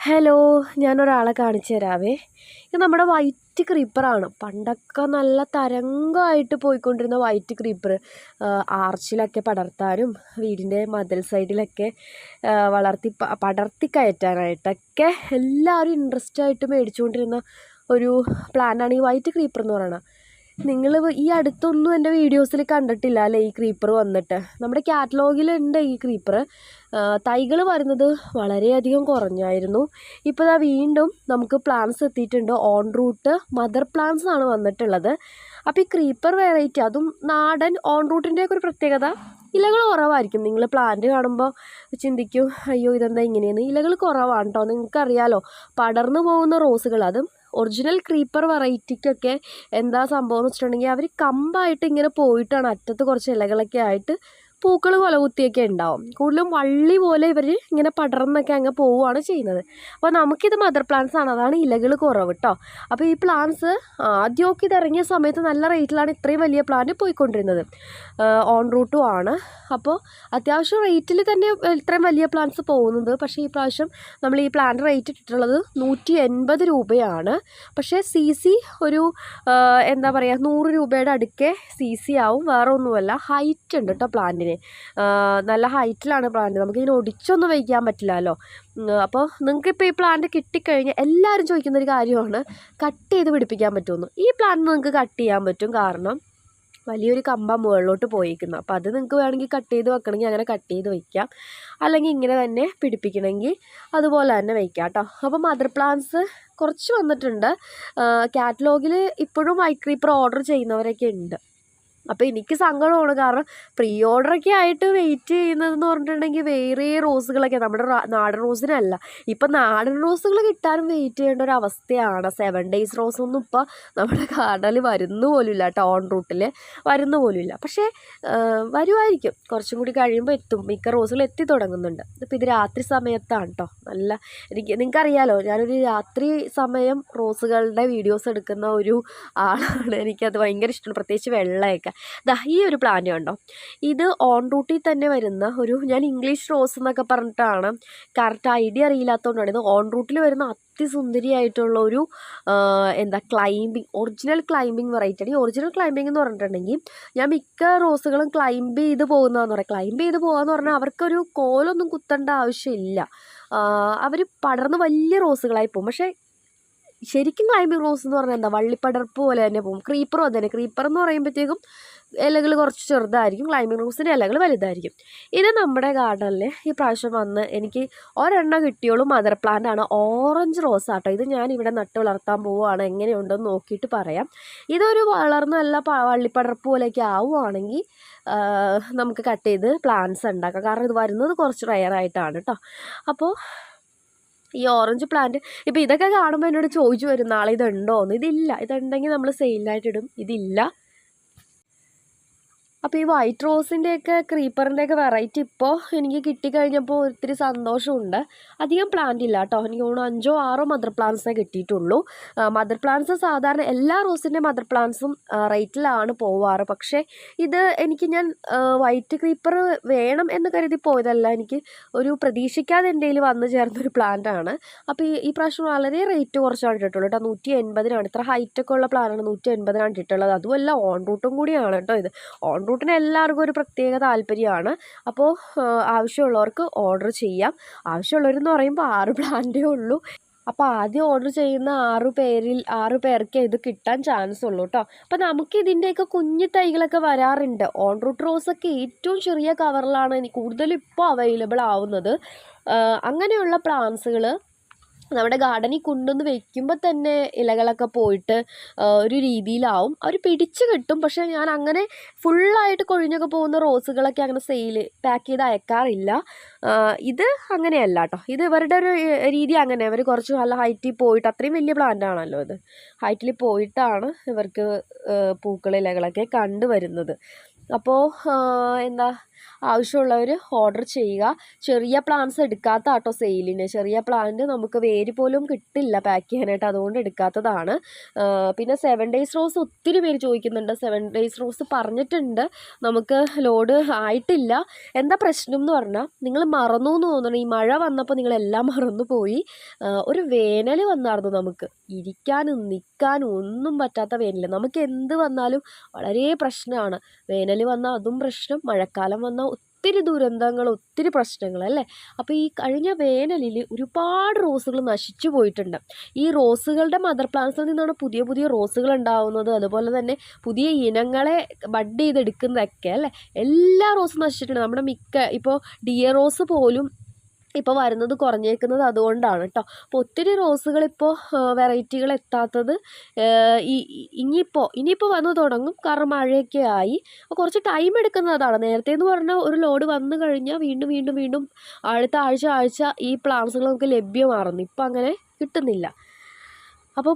Hello ഞാനൊരാളെ കാണിച്ചു തരാവേ. ഇത് നമ്മുടെ വൈറ്റ് ക്രീപ്പറാണ്. പണ്ടൊക്കെ നല്ല തരംഗമായിട്ട് പോയിക്കൊണ്ടിരുന്ന വൈറ്റ് ക്രീപ്പർ. ആർച്ചിലൊക്കെ പടർത്താനും വീടിന്റെ മതിൽ സൈഡിലൊക്കെ വളർത്തി പടർത്തി കയറ്റാനായിട്ടൊക്കെ എല്ലാവരും ഇൻട്രസ്റ്റ് ആയിട്ട് മേടിച്ചുകൊണ്ടിരുന്ന ഒരു പ്ലാന്റാണ് ഈ വൈറ്റ് ക്രീപ്പർ എന്ന് പറയുന്നത്. നിങ്ങൾ ഈ അടുത്തൊന്നും എന്റെ വീഡിയോസിൽ കണ്ടിട്ടില്ല അല്ലേ ഈ ക്രീപ്പർ വന്നിട്ട്? നമ്മുടെ കാറ്റലോഗിലുണ്ട് ഈ ക്രീപ്പർ തൈകൾ വരുന്നത് വളരെയധികം കുറഞ്ഞായിരുന്നു. ഇപ്പോൾ ഇതാ വീണ്ടും നമുക്ക് പ്ലാന്റ്സ് എത്തിയിട്ടുണ്ട്. ഓൺ റൂട്ട് മദർ പ്ലാന്റ്സ് ആണ് വന്നിട്ടുള്ളത്. അപ്പോൾ ഈ ക്രീപ്പർ വെറൈറ്റി അതും നാടൻ ഓൺ റൂട്ടിന്റെയൊക്കെ ഒരു പ്രത്യേകത? ഇലകൾ കുറവായിരിക്കും. നിങ്ങൾ പ്ലാന്റ് കാണുമ്പോൾ ചിന്തിക്കും അയ്യോ ഇതെന്താ ഇങ്ങനെയെന്ന്? ഇലകൾ കുറവാണ് കേട്ടോ നിങ്ങൾക്കറിയാലോ പടർന്നു പോകുന്ന റോസുകൾ അതും ഒറിജിനൽ ക്രീപ്പർ വെറൈറ്റിക്കൊക്കെ എന്താ സംഭവം എന്ന് വെച്ചിട്ടുണ്ടെങ്കിൽ അവർ കമ്പായിട്ട് ഇങ്ങനെ പോയിട്ടാണ് അറ്റത്ത് കുറച്ച് ഇലകളൊക്കെ ആയിട്ട് പൂക്കൾ കൊലകുത്തിയൊക്കെ ഉണ്ടാവും. കൂടുതലും വള്ളി പോലെ ഇവർ ഇങ്ങനെ പടർന്നൊക്കെ അങ്ങ് പോവുകയാണ് ചെയ്യുന്നത്. അപ്പോൾ നമുക്കിത് മദർ പ്ലാന്റ്സ് ആണ്. അതാണ് ഇലകൾ കുറവ് കേട്ടോ അപ്പോൾ ഈ പ്ലാന്റ്സ് ആദ്യമൊക്കെ ഇതിറങ്ങിയ സമയത്ത് നല്ല റേറ്റിലാണ് ഇത്രയും വലിയ പ്ലാന്റ് പോയിക്കൊണ്ടിരുന്നത്. ഓൺ റൂട്ടും ആണ്. അപ്പോൾ അത്യാവശ്യം റേറ്റിൽ തന്നെ ഇത്രയും വലിയ പ്ലാന്റ്സ് പോകുന്നത്. പക്ഷേ ഈ പ്രാവശ്യം നമ്മൾ ഈ പ്ലാന്റ് റേറ്റ് ഇട്ടിട്ടുള്ളത് നൂറ്റി എൺപത് രൂപയാണ്. പക്ഷേ സി സി ഒരു എന്താ പറയുക നൂറ് രൂപയുടെ അടുക്കെ സി സി ആവും. വേറെ ഒന്നുമല്ല ഹൈറ്റ് ഉണ്ട് കേട്ടോ പ്ലാന്റിന് നല്ല ഹൈറ്റിലാണ് പ്ലാന്റ് നമുക്കിങ്ങനെ ഒടിച്ചൊന്നും വയ്ക്കാൻ പറ്റില്ലല്ലോ അപ്പോൾ നിങ്ങൾക്ക് ഇപ്പോൾ ഈ പ്ലാന്റ് കിട്ടിക്കഴിഞ്ഞാൽ എല്ലാവരും ചോദിക്കുന്ന ഒരു കാര്യമാണ്. കട്ട് ചെയ്ത് പിടിപ്പിക്കാൻ പറ്റുമെന്ന്. ഈ പ്ലാന്റ് നിങ്ങൾക്ക് കട്ട് ചെയ്യാൻ പറ്റും കാരണം വലിയൊരു കമ്പ മുകളിലോട്ട് പോയിരിക്കുന്നു അപ്പോൾ അത് നിങ്ങൾക്ക് വേണമെങ്കിൽ കട്ട് ചെയ്ത് വെക്കണമെങ്കിൽ അങ്ങനെ കട്ട് ചെയ്ത് വയ്ക്കാം അല്ലെങ്കിൽ ഇങ്ങനെ തന്നെ പിടിപ്പിക്കണമെങ്കിൽ അതുപോലെ തന്നെ വയ്ക്കാം കേട്ടോ അപ്പോൾ മദർ പ്ലാന്റ്സ് കുറച്ച് വന്നിട്ടുണ്ട്. കാറ്റലോഗിൽ ഇപ്പോഴും വൈറ്റ് ഓർഡർ ചെയ്യുന്നവരൊക്കെ ഉണ്ട്. അപ്പോൾ എനിക്ക് സങ്കടമാണ്. കാരണം പ്രീ ഓർഡറൊക്കെ ആയിട്ട് വെയിറ്റ് ചെയ്യുന്നതെന്ന് പറഞ്ഞിട്ടുണ്ടെങ്കിൽ വേറെ റോസുകളൊക്കെ നമ്മുടെ നാടൻ റോസിനല്ല. ഇപ്പം നാടൻ റോസുകൾ കിട്ടാനും വെയിറ്റ് ചെയ്യേണ്ട ഒരു അവസ്ഥയാണ്. സെവൻ ഡേയ്സ് റോസ് ഒന്നും ഇപ്പോൾ നമ്മുടെ ഗാർഡനിൽ വരുന്നു പോലുമില്ല. ടൗൺ റൂട്ടിൽ വരുന്നു പോലുമില്ല. പക്ഷേ വരുമായിരിക്കും കുറച്ചും കൂടി കഴിയുമ്പോൾ എത്തും. മിക്ക റോസുകൾ എത്തി തുടങ്ങുന്നുണ്ട്. ഇപ്പം ഇത് രാത്രി സമയത്താണ് കേട്ടോ നല്ല എനിക്ക് നിങ്ങൾക്കറിയാലോ ഞാനൊരു രാത്രി സമയം റോസുകളുടെ വീഡിയോസ് എടുക്കുന്ന ഒരു ആളാണ്. എനിക്കത് ഭയങ്കര ഇഷ്ടമാണ്. പ്രത്യേകിച്ച് വെള്ളയൊക്കെ. ദാ ഈ ഒരു പ്ലാന്റ് കണ്ടോ? ഇത് ഓൺ റൂട്ടിൽ തന്നെ വരുന്ന ഒരു ഞാൻ ഇംഗ്ലീഷ് റോസ് എന്നൊക്കെ പറഞ്ഞിട്ടാണ് കറക്റ്റ് ഐഡിയ അറിയില്ലാത്തതുകൊണ്ടാണ് ഇത് ഓൺ റൂട്ടിൽ വരുന്ന അതിസുന്ദരിയായിട്ടുള്ള ഒരു എന്താ ക്ലൈമ്പിങ് ഒറിജിനൽ ക്ലൈമ്പിങ് വെറൈറ്റി ആണ്. ഈ ഒറിജിനൽ ക്ലൈമ്പിംഗ് എന്ന് പറഞ്ഞിട്ടുണ്ടെങ്കിൽ ഞാൻ മിക്ക റോസുകളും ക്ലൈംബ് ചെയ്ത് പോകുന്നതെന്ന് പറയാം. ക്ലൈംബ് ചെയ്ത് പോകാമെന്ന് പറഞ്ഞാൽ അവർക്കൊരു കോലൊന്നും കുത്തേണ്ട ആവശ്യമില്ല. അവർ പടർന്ന് വലിയ റോസുകളായി പോകും. പക്ഷേ ശരിക്കും ക്ലൈമ്പിംഗ് റോസ് എന്ന് പറഞ്ഞാൽ എന്താ? വള്ളിപ്പടർപ്പ് പോലെ തന്നെ പോകും ക്രീപ്പറും തന്നെ ക്രീപ്പർ എന്ന് പറയുമ്പോഴത്തേക്കും ഇലകൾ കുറച്ച് ചെറുതായിരിക്കും. ക്ലൈമ്പിംഗ് റോസിന്റെ ഇലകൾ വലുതായിരിക്കും. ഇത് നമ്മുടെ ഗാർഡനിൽ ഈ പ്രാവശ്യം വന്ന് എനിക്ക് ഒരെണ്ണം കിട്ടിയോളും മദർ പ്ലാന്റ് ആണ്. ഓറഞ്ച് റോസ് ആട്ടോ. ഇത് ഞാൻ ഇവിടെ നട്ട് വളർത്താൻ പോവുകയാണ്. എങ്ങനെയുണ്ടെന്ന് നോക്കിയിട്ട് പറയാം. ഇതൊരു വളർന്ന നല്ല വള്ളിപ്പടർപ്പ് പോലെയൊക്കെ ആവുകയാണെങ്കിൽ നമുക്ക് കട്ട് ചെയ്ത് പ്ലാന്റ്സ് ഉണ്ടാക്കാം. കാരണം ഇത് വരുന്നത് കുറച്ച് റയറായിട്ടാണ് കേട്ടോ അപ്പോൾ ഈ ഓറഞ്ച് പ്ലാന്റ്. ഇപ്പോൾ ഇതൊക്കെ കാണുമ്പോൾ എന്നോട് ചോദിച്ചു വരും നാളെ ഇതുണ്ടോ എന്ന് ഇതില്ല ഇതുണ്ടെങ്കിൽ നമ്മൾ സെയിലായിട്ടിടും ഇതില്ല അപ്പോൾ ഈ വൈറ്റ് റോസിന്റെയൊക്കെ ക്രീപ്പറിന്റെയൊക്കെ വെറൈറ്റി ഇപ്പോൾ എനിക്ക് കിട്ടിക്കഴിഞ്ഞപ്പോൾ ഒത്തിരി സന്തോഷമുണ്ട്. അധികം പ്ലാന്റ് ഇല്ല കേട്ടോ എനിക്ക് തോന്നുന്നു അഞ്ചോ ആറോ മദർ പ്ലാന്റ്സേ കിട്ടിയിട്ടുള്ളൂ. മദർ പ്ലാന്റ്സ് സാധാരണ എല്ലാ റോസിന്റെ മദർ പ്ലാന്റ്സും റേറ്റിലാണ് പോവാറ്. പക്ഷേ ഇത് എനിക്ക് ഞാൻ വൈറ്റ് ക്രീപ്പർ വേണം എന്ന് കരുതി പോയതല്ല. എനിക്ക് ഒരു പ്രതീക്ഷിക്കാതെ എന്റെ കയ്യിൽ വന്നു ചേർന്നൊരു പ്ലാന്റ് ആണ്. അപ്പോൾ ഈ ഈ പ്രാവശ്യം വളരെ റേറ്റ് കുറച്ചാണ് ഇട്ടിട്ടുള്ളൂ കേട്ടോ നൂറ്റി എൺപതിനാണ് ഇത്ര ഹൈറ്റൊക്കെ ഉള്ള പ്ലാനാണ് നൂറ്റി എൺപതിനാണ് ഇട്ടിട്ടുള്ളത്. അതുമല്ല ഓൺ റൂട്ടും കൂടിയാണ് കേട്ടോ ഇത്. ഓൺ റൂട്ടിന് എല്ലാവർക്കും ഒരു പ്രത്യേക താല്പര്യമാണ്. അപ്പോൾ ആവശ്യമുള്ളവർക്ക് ഓർഡർ ചെയ്യാം. ആവശ്യമുള്ളവരെന്ന് പറയുമ്പോൾ ആറ് പ്ലാന്റേ ഉള്ളൂ. അപ്പോൾ ആദ്യം ഓർഡർ ചെയ്യുന്ന ആറ് പേരിൽ ആറ് പേർക്ക് ഇത് കിട്ടാൻ ചാൻസ് ഉള്ളൂ കേട്ടോ അപ്പോൾ നമുക്ക് ഇതിന്റെയൊക്കെ കുഞ്ഞു തൈകളൊക്കെ വരാറുണ്ട്. ഓൺ റൂട്ട് റോസൊക്കെ ഏറ്റവും ചെറിയ കവറിലാണ് കൂടുതലും ഇപ്പോൾ അവൈലബിൾ ആവുന്നത്. അങ്ങനെയുള്ള പ്ലാന്റ്സുകൾ നമ്മുടെ ഗാർഡനിൽ കൊണ്ടുവന്ന് വെക്കുമ്പോൾ തന്നെ ഇലകളൊക്കെ പോയിട്ട് ഒരു രീതിയിലാവും. അവർ പിടിച്ച് കിട്ടും. പക്ഷേ ഞാൻ അങ്ങനെ ഫുള്ളായിട്ട് കൊഴിഞ്ഞൊക്കെ പോകുന്ന റോസുകളൊക്കെ അങ്ങനെ സെയിൽ പാക്ക് ചെയ്ത് അയക്കാറില്ല. ഇത് അങ്ങനെയല്ല കേട്ടോ ഇത് ഇവരുടെ ഒരു രീതി അങ്ങനെ. അവർ കുറച്ച് നല്ല ഹൈറ്റിൽ പോയിട്ട് അത്രയും വലിയ പ്ലാന്റ് ആണല്ലോ ഇത്. ഹൈറ്റിൽ പോയിട്ടാണ് ഇവർക്ക് പൂക്കൾ ഇലകളൊക്കെ കണ്ടുവരുന്നത്. അപ്പോൾ എന്താ ആവശ്യമുള്ളവർ ഓർഡർ ചെയ്യുക. ചെറിയ പ്ലാന്റ്സ് എടുക്കാത്ത ആട്ടോ സെയിലിന് ചെറിയ പ്ലാന്റ് നമുക്ക് വേര് പോലും കിട്ടില്ല പാക്ക് ചെയ്യാനായിട്ട്. അതുകൊണ്ട് എടുക്കാത്തതാണ്. പിന്നെ സെവൻ ഡേയ്സ് റോസ് ഒത്തിരി പേര് ചോദിക്കുന്നുണ്ട്. സെവൻ ഡേയ്സ് റോസ് പറഞ്ഞിട്ടുണ്ട്. നമുക്ക് ലോഡ് ആയിട്ടില്ല. എന്താ പ്രശ്നം എന്ന് പറഞ്ഞാൽ നിങ്ങൾ മറന്നു എന്ന് തോന്നണം ഈ മഴ വന്നപ്പോൾ നിങ്ങളെല്ലാം മറന്നു പോയി. ഒരു വേനൽ വന്നായിരുന്നു നമുക്ക്. ഇരിക്കാനും നിൽക്കാനും ഒന്നും പറ്റാത്ത വേനൽ നമുക്ക് എന്ത് വന്നാലും വളരെ പ്രശ്നമാണ്. വേനൽ വന്നാൽ അതും പ്രശ്നം മഴക്കാലം വന്നാൽ ഒത്തിരി ദുരന്തങ്ങൾ ഒത്തിരി പ്രശ്നങ്ങൾ അല്ലേ? അപ്പോൾ ഈ കഴിഞ്ഞ വേനലിൽ ഒരുപാട് റോസുകൾ നശിച്ചു പോയിട്ടുണ്ട്. ഈ റോസുകളുടെ മദർ പ്ലാന്റ്സിൽ നിന്നാണ് പുതിയ പുതിയ റോസുകൾ ഉണ്ടാവുന്നത്. അതുപോലെ തന്നെ പുതിയ ഇനങ്ങളെ ബഡ് ചെയ്തെടുക്കുന്നതൊക്കെ അല്ലേ? എല്ലാ റോസും നശിച്ചിട്ടുണ്ട്. നമ്മുടെ മിക്ക ഇപ്പോൾ ഡിയ റോസ് പോലും ഇപ്പോൾ വരുന്നത് കുറഞ്ഞേക്കുന്നത് അതുകൊണ്ടാണ് കേട്ടോ അപ്പോൾ ഒത്തിരി റോസുകൾ ഇപ്പോൾ വെറൈറ്റികൾ എത്താത്തത് ഈ ഇനിയിപ്പോൾ ഇനിയിപ്പോൾ വന്നു തുടങ്ങും. കാരണം മഴയൊക്കെ ആയി. കുറച്ച് ടൈം എടുക്കുന്നതാണ് നേരത്തെ എന്ന് പറഞ്ഞാൽ ഒരു ലോഡ് വന്നു കഴിഞ്ഞാൽ വീണ്ടും വീണ്ടും വീണ്ടും അടുത്ത ആഴ്ച ആഴ്ച ഈ പ്ലാന്റ്സുകൾ നമുക്ക് ലഭ്യമാറുന്നു ഇപ്പം അങ്ങനെ കിട്ടുന്നില്ല. അപ്പോൾ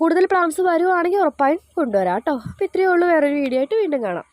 കൂടുതൽ പ്ലാന്റ്സ് വരുവാണെങ്കിൽ ഉറപ്പായും കൊണ്ടുവരാം കേട്ടോ അപ്പോൾ ഇത്രയേ ഉള്ളൂ. വേറൊരു വീഡിയോ ആയിട്ട് വീണ്ടും കാണാം.